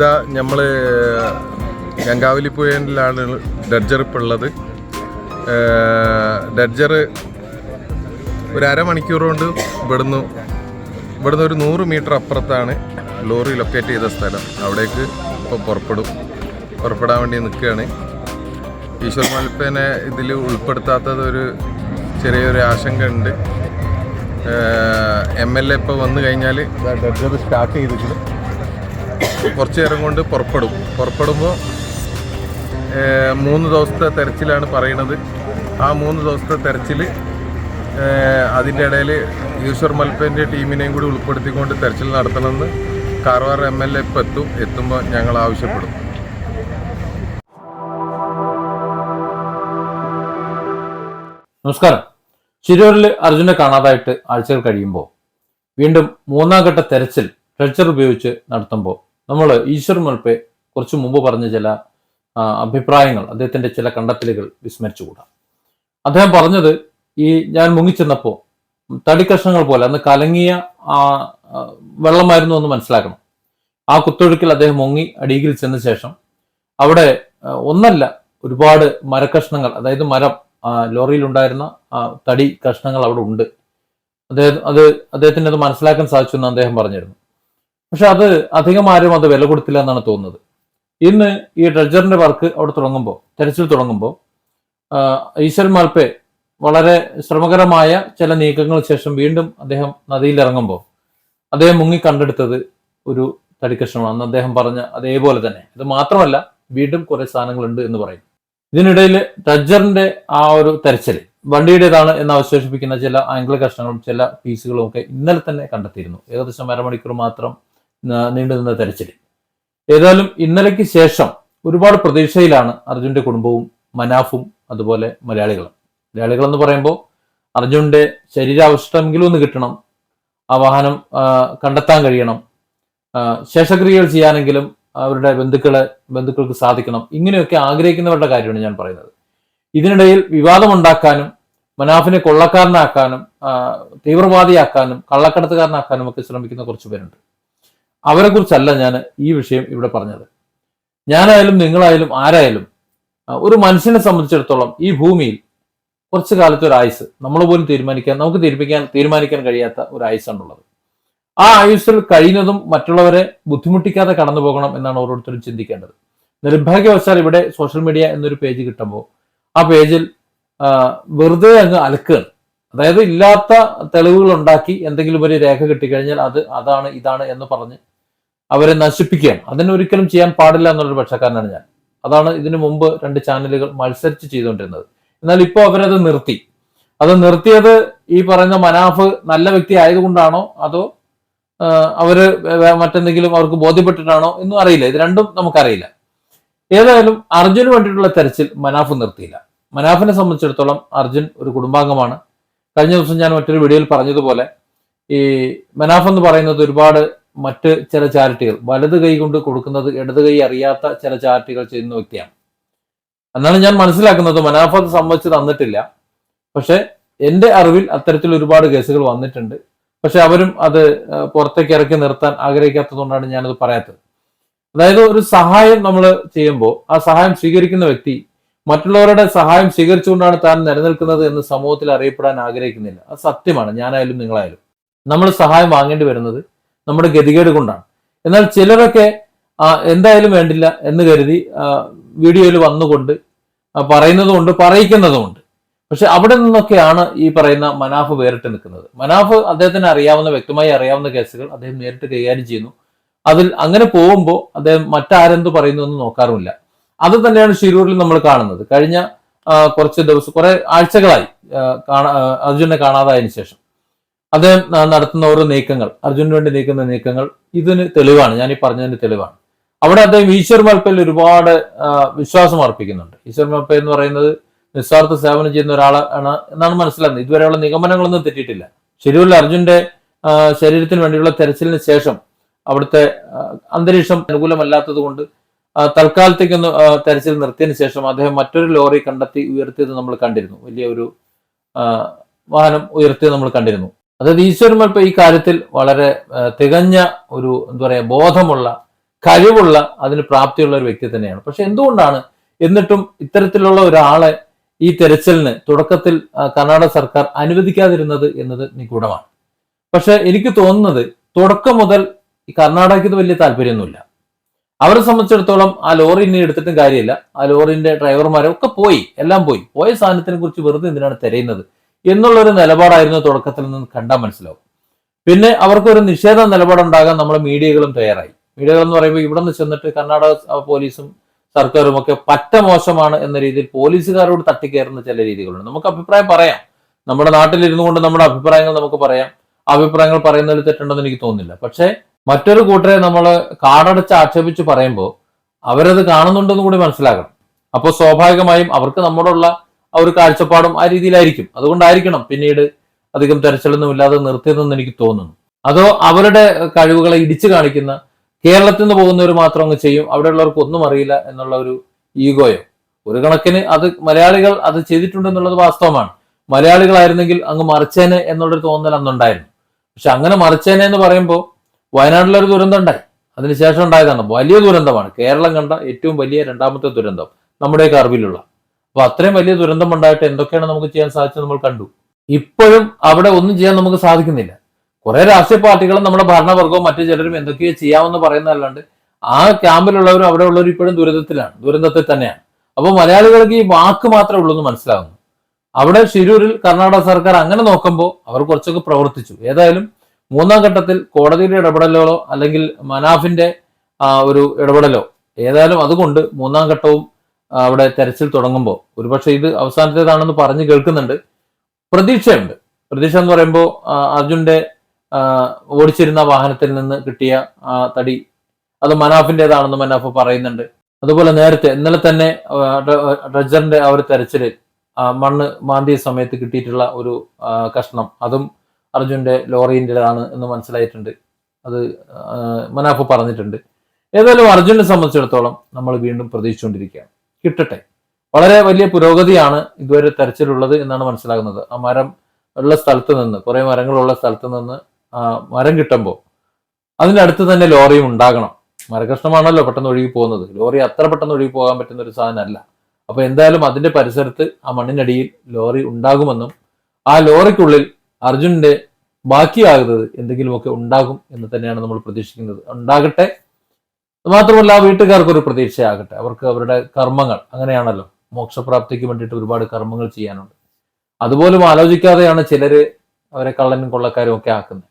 ഇതാ നമ്മൾ ഗംഗാവലി പുഴയിലാണ് ഡഡ്ജർ ഇപ്പോൾ ഉള്ളത് ഡഡ്ജർ ഒരു അരമണിക്കൂർ കൊണ്ട് ഇവിടുന്ന് ഇവിടുന്ന് ഒരു നൂറ് മീറ്റർ അപ്പുറത്താണ് ലോറി ലൊക്കേറ്റ് ചെയ്ത സ്ഥലം. അവിടേക്ക് ഇപ്പോൾ പുറപ്പെടും. പുറപ്പെടാൻ വേണ്ടി നിൽക്കുകയാണ്. ഈശ്വർ മൽപ്പേനെ ഇതിൽ ഉൾപ്പെടുത്താത്തതൊരു ചെറിയൊരു ആശങ്ക ഉണ്ട്. എം എൽ എ ഇപ്പോൾ വന്നു കഴിഞ്ഞാൽ ഡെഡ്ജർ സ്റ്റാർട്ട് ചെയ്തിട്ടുണ്ട് കുറച്ച് നേരം കൊണ്ട് പുറപ്പെടും. പുറപ്പെടുമ്പോൾ മൂന്ന് ദിവസത്തെ തെരച്ചിലാണ് പറയുന്നത്. ആ മൂന്ന് ദിവസത്തെ തെരച്ചിൽ അതിന്റെ ഇടയിൽ ഈശ്വർ മൽപ്പന്റെ ടീമിനെയും കൂടി ഉൾപ്പെടുത്തിക്കൊണ്ട് തെരച്ചിൽ നടത്തണമെന്ന് കാർവാർ എം എൽ എ ഇപ്പം എത്തും. എത്തുമ്പോൾ ഞങ്ങൾ ആവശ്യപ്പെടും. നമസ്കാരം. ചിരൂരിൽ അർജുനെ കാണാതായിട്ട് ആഴ്ചകൾ കഴിയുമ്പോൾ വീണ്ടും മൂന്നാം ഘട്ട തെരച്ചിൽ ട്രെച്ചർ ഉപയോഗിച്ച് നടത്തുമ്പോൾ നമ്മൾ ഈശ്വർ മൽപ്പെ കുറച്ചു മുമ്പ് പറഞ്ഞ ചില അഭിപ്രായങ്ങൾ അദ്ദേഹത്തിന്റെ ചില കണ്ടെത്തലുകൾ വിസ്മരിച്ചുകൂടാ. അദ്ദേഹം പറഞ്ഞത് ഈ ഞാൻ മുങ്ങിച്ചെന്നപ്പോൾ തടിക്കഷ്ണങ്ങൾ പോലെ അന്ന് കലങ്ങിയ ആ വെള്ളമായിരുന്നു എന്ന് മനസ്സിലാക്കണം. ആ കുത്തൊഴുക്കിൽ അദ്ദേഹം മുങ്ങി അടിയിൽ ചെന്ന ശേഷം അവിടെ ഒന്നല്ല ഒരുപാട് മരക്കഷ്ണങ്ങൾ അതായത് മരം ലോറിയിലുണ്ടായിരുന്ന തടി കഷ്ണങ്ങൾ അവിടെ ഉണ്ട്. അദ്ദേഹം അത് അദ്ദേഹത്തിന് അത് മനസ്സിലാക്കാൻ സാധിച്ചു എന്ന് അദ്ദേഹം പറഞ്ഞിരുന്നു. പക്ഷെ അത് അധികം ആരും അത് വില കൊടുത്തില്ല എന്നാണ് തോന്നുന്നത്. ഇന്ന് ഈ ഡ്രഡ്ജറിന്റെ വർക്ക് അവിടെ തുടങ്ങുമ്പോൾ തെരച്ചിൽ തുടങ്ങുമ്പോൾ ഈശ്വർ മാൽപ്പെ വളരെ ശ്രമകരമായ ചില നീക്കങ്ങൾക്ക് ശേഷം വീണ്ടും അദ്ദേഹം നദിയിൽ ഇറങ്ങുമ്പോൾ അദ്ദേഹം മുങ്ങി കണ്ടെടുത്തത് ഒരു തടിക്കഷ്ണമാണ്. അന്ന് അദ്ദേഹം പറഞ്ഞ അതേപോലെ തന്നെ. ഇത് മാത്രമല്ല വീണ്ടും കുറെ സാധനങ്ങളുണ്ട് എന്ന് പറയും. ഇതിനിടയിൽ ഡ്രഡ്ജറിന്റെ ആ ഒരു തെരച്ചിൽ വണ്ടിയുടേതാണ് എന്ന് അവശേഷിപ്പിക്കുന്ന ചില ആംഗിൾ കഷ്ണങ്ങളും ചില പീസുകളും ഒക്കെ ഇന്നലെ തന്നെ കണ്ടെത്തിയിരുന്നു. ഏകദേശം അരമണിക്കൂർ മാത്രം ന- നീണ്ടു നിന്ന തെരച്ചിൽ. ഏതായാലും ഇന്നലയ്ക്ക് ശേഷം ഒരുപാട് പ്രതീക്ഷയിലാണ് അർജുന്റെ കുടുംബവും മനാഫും അതുപോലെ മലയാളികളും. മലയാളികൾ എന്ന് പറയുമ്പോൾ അർജുന്റെ ശരീരാവശിഷ്ടമെങ്കിലും ഒന്ന് കിട്ടണം ആ വാഹനം കണ്ടെത്താൻ കഴിയണം ശേഷക്രിയകൾ ചെയ്യാനെങ്കിലും അവരുടെ ബന്ധുക്കളെ ബന്ധുക്കൾക്ക് സാധിക്കണം ഇങ്ങനെയൊക്കെ ആഗ്രഹിക്കുന്നവരുടെ കാര്യമാണ് ഞാൻ പറയുന്നത്. ഇതിനിടയിൽ വിവാദമുണ്ടാക്കാനും മനാഫിനെ കൊള്ളക്കാരനാക്കാനും തീവ്രവാദിയാക്കാനും കള്ളക്കടത്തുകാരനാക്കാനും ഒക്കെ ശ്രമിക്കുന്ന കുറച്ച് പേരുണ്ട്. അവരെ കുറിച്ചല്ല ഞാൻ ഈ വിഷയം ഇവിടെ പറഞ്ഞത്. ഞാനായാലും നിങ്ങളായാലും ആരായാലും ഒരു മനുഷ്യനെ സംബന്ധിച്ചിടത്തോളം ഈ ഭൂമിയിൽ കുറച്ചു കാലത്തെ ഒരു ആയുസ് നമ്മൾ പോലും തീരുമാനിക്കാൻ നമുക്ക് തീരുമാനിക്കാൻ തീരുമാനിക്കാൻ കഴിയാത്ത ഒരു ആയുസാണുള്ളത് ആ ആയുസ്സിൽ കഴിയുന്നതും മറ്റുള്ളവരെ ബുദ്ധിമുട്ടിക്കാതെ കടന്നു പോകണം എന്നാണ് ഓരോരുത്തരും ചിന്തിക്കേണ്ടത്. നിർഭാഗ്യവശാൽ ഇവിടെ സോഷ്യൽ മീഡിയ എന്നൊരു പേജ് കിട്ടുമ്പോൾ ആ പേജിൽ വെറുതെ അങ്ങ് അലക്കുകയാണ്. അതായത് ഇല്ലാത്ത തെളിവുകൾ ഉണ്ടാക്കി എന്തെങ്കിലും ഒരു രേഖ കിട്ടിക്കഴിഞ്ഞാൽ അത് അതാണ് ഇതാണ് എന്ന് പറഞ്ഞ് അവരെ നശിപ്പിക്കുകയാണ് അതിനൊരിക്കലും ചെയ്യാൻ പാടില്ല എന്നുള്ളൊരു പക്ഷക്കാരനാണ് ഞാൻ. അതാണ് ഇതിനു മുമ്പ് രണ്ട് ചാനലുകൾ മത്സരിച്ച് ചെയ്തുകൊണ്ടിരുന്നത്. എന്നാൽ ഇപ്പോൾ അവരത് നിർത്തി. അത് നിർത്തിയത് ഈ പറയുന്ന മനാഫ് നല്ല വ്യക്തി ആയതുകൊണ്ടാണോ? അതോ അവർ മറ്റെന്തെങ്കിലും അവർക്ക് ബോധ്യപ്പെട്ടിട്ടാണോ എന്നും അറിയില്ല. ഇത് രണ്ടും നമുക്കറിയില്ല. ഏതായാലും അർജുന് വേണ്ടിയിട്ടുള്ള തെരച്ചിൽ മനാഫ് നിർത്തിയില്ല. മനാഫിനെ സംബന്ധിച്ചിടത്തോളം അർജുൻ ഒരു കുടുംബാംഗമാണ്. കഴിഞ്ഞ ദിവസം ഞാൻ മറ്റൊരു വീഡിയോയിൽ പറഞ്ഞതുപോലെ ഈ മനാഫ് എന്ന് പറയുന്നത് ഒരുപാട് മറ്റ് ചില ചാരിറ്റികൾ വലത് കൈ കൊണ്ട് കൊടുക്കുന്നത് ഇടത് കൈ അറിയാത്ത ചില ചാരിറ്റികൾ ചെയ്യുന്ന വ്യക്തിയാണ്. എന്നാണ് ഞാൻ മനസ്സിലാക്കുന്നത്. മനാഫ് സംബന്ധിച്ച് തന്നിട്ടില്ല. പക്ഷെ എന്റെ അറിവിൽ അത്തരത്തിൽ ഒരുപാട് കേസുകൾ വന്നിട്ടുണ്ട്. പക്ഷെ അവരും അത് പുറത്തേക്ക് ഇറക്കി നിർത്താൻ ആഗ്രഹിക്കാത്തതുകൊണ്ടാണ് ഞാനത് പറയാത്തത്. അതായത് ഒരു സഹായം നമ്മൾ ചെയ്യുമ്പോൾ ആ സഹായം സ്വീകരിക്കുന്ന വ്യക്തി മറ്റുള്ളവരുടെ സഹായം സ്വീകരിച്ചുകൊണ്ടാണ് താൻ നിലനിൽക്കുന്നത് എന്ന് സമൂഹത്തിൽ അറിയപ്പെടാൻ ആഗ്രഹിക്കുന്നില്ല. അത് സത്യമാണ്. ഞാനായാലും നിങ്ങളായാലും. നമ്മൾ സഹായം വാങ്ങേണ്ടി വരുന്നത് നമ്മുടെ ഗതികേട് കൊണ്ടാണ്. എന്നാൽ ചിലരൊക്കെ എന്തായാലും വേണ്ടില്ല എന്ന് കരുതി വീഡിയോയിൽ വന്നുകൊണ്ട് പറയുന്നതുമുണ്ട് പറയിക്കുന്നതുമുണ്ട്. പക്ഷെ അവിടെ നിന്നൊക്കെയാണ് ഈ പറയുന്ന മനാഫ് വേറിട്ട് നിൽക്കുന്നത്. മനാഫ് അദ്ദേഹത്തിന് അറിയാവുന്ന വ്യക്തമായി അറിയാവുന്ന കേസുകൾ അദ്ദേഹം നേരിട്ട് കൈകാര്യം ചെയ്യുന്നു. അതിൽ അങ്ങനെ പോകുമ്പോൾ അദ്ദേഹം മറ്റാരെന്ത് പറയുന്നു എന്ന് നോക്കാറുമില്ല. അത് തന്നെയാണ് ഷിരൂരിൽ നമ്മൾ കാണുന്നത്. കഴിഞ്ഞ കുറച്ച് ദിവസം കുറെ ആഴ്ചകളായി കാണാ അർജുനെ കാണാതായതിനു ശേഷം. അദ്ദേഹം നടത്തുന്ന ഓരോ നീക്കങ്ങൾ അർജുനു വേണ്ടി നീക്കുന്ന നീക്കങ്ങൾ ഇതിന് തെളിവാണ് ഞാൻ ഈ പറഞ്ഞതിന് തെളിവാണ്. അവിടെ അദ്ദേഹം ഈശ്വർ മൽപ്പയിൽ ഒരുപാട് വിശ്വാസം അർപ്പിക്കുന്നുണ്ട്. ഈശ്വർ മൽപ്പ എന്ന് പറയുന്നത് നിസ്വാർത്ഥ സേവനം ചെയ്യുന്ന ഒരാളാണ് എന്നാണ് മനസ്സിലാകുന്നത്. ഇതുവരെയുള്ള നിഗമനങ്ങളൊന്നും തെറ്റിയിട്ടില്ല. ശരിയുള്ള അർജുന്റെ ശരീരത്തിന് വേണ്ടിയുള്ള തെരച്ചിലിന് ശേഷം അവിടുത്തെ അന്തരീക്ഷം അനുകൂലമല്ലാത്തത് കൊണ്ട് തൽക്കാലത്തേക്കൊന്ന് തെരച്ചിൽ നിർത്തിയതിനു ശേഷം അദ്ദേഹം മറ്റൊരു ലോറി കണ്ടെത്തി ഉയർത്തിയത് നമ്മൾ കണ്ടിരുന്നു. വലിയ ഒരു വാഹനം ഉയർത്തിയത് നമ്മൾ കണ്ടിരുന്നു. അതായത് ഈശ്വരന്മാർ ഇപ്പൊ ഈ കാര്യത്തിൽ വളരെ തികഞ്ഞ ഒരു എന്താ പറയാ ബോധമുള്ള കഴിവുള്ള അതിന് പ്രാപ്തിയുള്ള ഒരു വ്യക്തി തന്നെയാണ്. പക്ഷെ എന്തുകൊണ്ടാണ് എന്നിട്ടും ഇത്തരത്തിലുള്ള ഒരാളെ ഈ തെരച്ചിലിന് തുടക്കത്തിൽ കർണാടക സർക്കാർ അനുവദിക്കാതിരുന്നത് എന്നത് നിഗൂഢമാണ്. പക്ഷെ എനിക്ക് തോന്നുന്നത് തുടക്കം മുതൽ ഈ കർണാടകയ്ക്ക് വലിയ താല്പര്യമൊന്നുമില്ല. അവരെ സംബന്ധിച്ചിടത്തോളം ആ ലോറി ഇനി എടുത്തിട്ടും കാര്യമില്ല. ആ ലോറിന്റെ ഡ്രൈവർമാരെ ഒക്കെ പോയി എല്ലാം പോയി. പോയ സാധനത്തിനെ കുറിച്ച് വെറുതെ എന്തിനാണ് തിരയുന്നത്? എന്നുള്ളൊരു നിലപാടായിരുന്നു തുടക്കത്തിൽ നിന്ന് കണ്ടാൽ മനസ്സിലാവും. പിന്നെ അവർക്കൊരു നിഷേധ നിലപാടുണ്ടാകാൻ നമ്മുടെ മീഡിയകളും തയ്യാറായി. മീഡിയകൾ എന്ന് പറയുമ്പോൾ ഇവിടെ നിന്ന് ചെന്നിട്ട് കർണാടക പോലീസും സർക്കാരും ഒക്കെ പറ്റ മോശമാണ് എന്ന രീതിയിൽ പോലീസുകാരോട് തട്ടിക്കയറുന്ന ചില രീതികളുണ്ട്. നമുക്ക് അഭിപ്രായം പറയാം. നമ്മുടെ നാട്ടിലിരുന്നു കൊണ്ട് നമ്മുടെ അഭിപ്രായങ്ങൾ നമുക്ക് പറയാം. അഭിപ്രായങ്ങൾ പറയുന്നതിൽ തെറ്റുണ്ടെന്ന് എനിക്ക് തോന്നുന്നില്ല. പക്ഷേ മറ്റൊരു കൂട്ടരെ നമ്മൾ കാടടച്ച് ആക്ഷേപിച്ച് പറയുമ്പോൾ അവരത് കാണുന്നുണ്ടെന്ന് കൂടി മനസ്സിലാക്കണം അപ്പോൾ സ്വാഭാവികമായും അവർക്ക് നമ്മോടുള്ള ആ ഒരു കാഴ്ചപ്പാടും ആ രീതിയിലായിരിക്കും. അതുകൊണ്ടായിരിക്കണം പിന്നീട് അധികം തെരച്ചിലൊന്നും ഇല്ലാതെ നിർത്തിയതെന്ന് എനിക്ക് തോന്നുന്നു. അതോ അവരുടെ കഴിവുകളെ ഇടിച്ചു കാണിക്കുന്ന കേരളത്തിൽ നിന്ന് പോകുന്നവർ മാത്രം അങ്ങ് ചെയ്യും അവിടെയുള്ളവർക്ക് ഒന്നും അറിയില്ല എന്നുള്ള ഒരു ഈഗോയോ? ഒരു കണക്കിന് അത് മലയാളികൾ അത് ചെയ്തിട്ടുണ്ട് എന്നുള്ളത് വാസ്തവമാണ്. മലയാളികളായിരുന്നെങ്കിൽ അങ്ങ് മറിച്ചേനെ എന്നുള്ളൊരു തോന്നൽ അന്നുണ്ടായിരുന്നു. പക്ഷെ അങ്ങനെ മറിച്ചേനെ എന്ന് പറയുമ്പോൾ വയനാട്ടിലൊരു ദുരന്തം ഉണ്ടായി അതിനുശേഷം ഉണ്ടായതാണ്. വലിയ ദുരന്തമാണ്. കേരളം കണ്ട ഏറ്റവും വലിയ രണ്ടാമത്തെ ദുരന്തം നമ്മുടെ കർവിലുള്ള അപ്പൊ അത്രയും വലിയ ദുരന്തം ഉണ്ടായിട്ട് എന്തൊക്കെയാണ് നമുക്ക് ചെയ്യാൻ സാധിച്ചത് നമ്മൾ കണ്ടു. ഇപ്പോഴും അവിടെ ഒന്നും ചെയ്യാൻ നമുക്ക് സാധിക്കുന്നില്ല. കുറെ രാഷ്ട്രീയ പാർട്ടികളും നമ്മുടെ ഭരണവർഗവും മറ്റു ചിലരും എന്തൊക്കെയോ ചെയ്യാമെന്ന് പറയുന്നതല്ലാണ്ട് ആ ക്യാമ്പിലുള്ളവരും അവിടെ ഉള്ളവർ ഇപ്പോഴും ദുരന്തത്തിലാണ് ദുരന്തത്തിൽ തന്നെയാണ്. അപ്പോൾ മലയാളികൾക്ക് ഈ വാക്ക് മാത്രമേ ഉള്ളൂ എന്ന് മനസ്സിലാകുന്നു. അവിടെ ഷിരൂരിൽ കർണാടക സർക്കാർ അങ്ങനെ നോക്കുമ്പോൾ അവർ കുറച്ചൊക്കെ പ്രവർത്തിച്ചു. ഏതായാലും മൂന്നാം ഘട്ടത്തിൽ കോടതിയുടെ ഇടപെടലുകളോ അല്ലെങ്കിൽ മനാഫിന്റെ ഒരു ഇടപെടലോ ഏതായാലും അതുകൊണ്ട് മൂന്നാം ഘട്ടവും അവിടെ തെരച്ചിൽ തുടങ്ങുമ്പോൾ ഒരുപക്ഷെ ഇത് അവസാനത്തേതാണെന്ന് പറഞ്ഞ് കേൾക്കുന്നുണ്ട്. പ്രതീക്ഷയുണ്ട്. പ്രതീക്ഷ എന്ന് പറയുമ്പോൾ അർജുന്റെ ഓടിച്ചിരുന്ന വാഹനത്തിൽ നിന്ന് കിട്ടിയ തടി. അത് മനാഫിന്റെതാണെന്ന് മനാഫ് പറയുന്നുണ്ട്. അതുപോലെ നേരത്തെ ഇന്നലെ തന്നെ റജറിന്റെ ആ ഒരു തെരച്ചിൽ മണ്ണ് മാന്തിയ സമയത്ത് കിട്ടിയിട്ടുള്ള ഒരു കഷ്ണം. അതും അർജുന്റെ ലോറിന്റെതാണ് എന്ന് മനസ്സിലായിട്ടുണ്ട്. അത് മനാഫ് പറഞ്ഞിട്ടുണ്ട്. ഏതായാലും അർജുനെ സംബന്ധിച്ചിടത്തോളം നമ്മൾ വീണ്ടും പ്രതീക്ഷിച്ചുകൊണ്ടിരിക്കുകയാണ്. കിട്ടട്ടെ. വളരെ വലിയ പുരോഗതിയാണ് ഇതുവരെ തെരച്ചിലുള്ളത് എന്നാണ് മനസ്സിലാകുന്നത്. ആ മരം ഉള്ള സ്ഥലത്ത് നിന്ന് കുറെ മരങ്ങളുള്ള സ്ഥലത്ത് നിന്ന് മരം കിട്ടുമ്പോൾ അതിനടുത്ത് തന്നെ ലോറിയും ഉണ്ടാകണം. മരകഷ്ണമാണല്ലോ പെട്ടെന്ന് ഒഴുകി പോകുന്നത്. ലോറി അത്ര പെട്ടെന്ന് ഒഴുകി പോകാൻ പറ്റുന്ന ഒരു സാധനമല്ല. അപ്പൊ എന്തായാലും അതിന്റെ പരിസരത്ത് ആ മണ്ണിനടിയിൽ ലോറി ഉണ്ടാകുമെന്നും ആ ലോറിക്കുള്ളിൽ അർജുനന്റെ ബാക്കിയാകുന്നത് എന്തെങ്കിലുമൊക്കെ ഉണ്ടാകും എന്ന് തന്നെയാണ് നമ്മൾ പ്രതീക്ഷിക്കുന്നത്. ഉണ്ടാകട്ടെ. മാത്രമല്ല ആ വീട്ടുകാർക്ക് ഒരു പ്രതീക്ഷയാകട്ടെ. അവർക്ക് അവരുടെ കർമ്മങ്ങൾ അങ്ങനെയാണല്ലോ. മോക്ഷപ്രാപ്തിക്ക് വേണ്ടിയിട്ട് ഒരുപാട് കർമ്മങ്ങൾ ചെയ്യാനുണ്ട്. അതുപോലും ആലോചിക്കാതെയാണ് ചിലര് അവരെ കള്ളനും കൊള്ളക്കാരും ഒക്കെ ആക്കുന്നത്.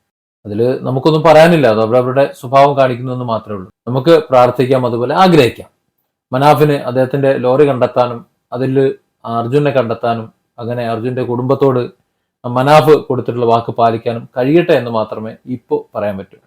അതിൽ നമുക്കൊന്നും പറയാനില്ല. അത് അവരവരുടെ സ്വഭാവം കാണിക്കുന്നു എന്ന് മാത്രമേ ഉള്ളൂ. നമുക്ക് പ്രാർത്ഥിക്കാം അതുപോലെ ആഗ്രഹിക്കാം. മനാഫിന് അദ്ദേഹത്തിന്റെ ലോറി കണ്ടെത്താനും അതിൽ അർജുനെ കണ്ടെത്താനും അങ്ങനെ അർജുന്റെ കുടുംബത്തോട് മനാഫ് കൊടുത്തിട്ടുള്ള വാക്ക് പാലിക്കാനും കഴിയട്ടെ എന്ന് മാത്രമേ ഇപ്പോൾ പറയാൻ പറ്റൂ.